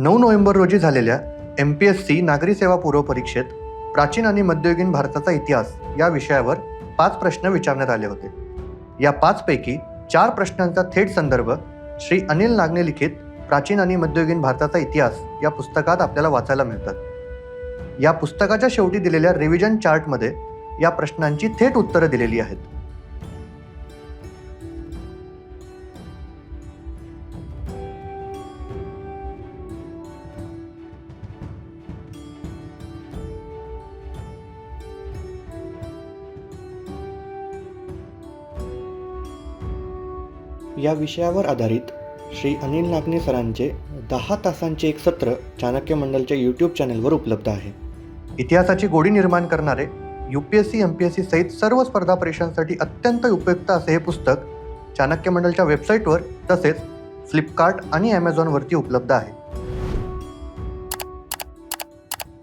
नऊ नोव्हेंबर रोजी झालेल्या एम पी एस सी नागरी सेवा पूर्व परीक्षेत प्राचीन आणि मध्ययुगीन भारताचा इतिहास या विषयावर पाच प्रश्न विचारण्यात आले होते. या पाचपैकी चार प्रश्नांचा थेट संदर्भ श्री अनिल नागने लिखित प्राचीन आणि मध्ययुगीन भारताचा इतिहास या पुस्तकात आपल्याला वाचायला मिळतात. या पुस्तकाच्या शेवटी दिलेल्या रिव्हिजन चार्टमध्ये या प्रश्नांची थेट उत्तरं दिलेली आहेत. या विषयावर आधारित श्री अनिल नागने सरांचे दहा तासांचे एक सत्र चाणक्य मंडलच्या यूट्यूब चॅनलवर उपलब्ध आहे. इतिहासाची गोडी निर्माण करणारे U P S C M P S C सहित सर्व स्पर्धा परीक्षांसाठी अत्यंत उपयुक्त असे हे पुस्तक चाणक्य मंडलच्या वेबसाईटवर तसेच फ्लिपकार्ट आणि ॲमेझॉनवरती उपलब्ध आहे.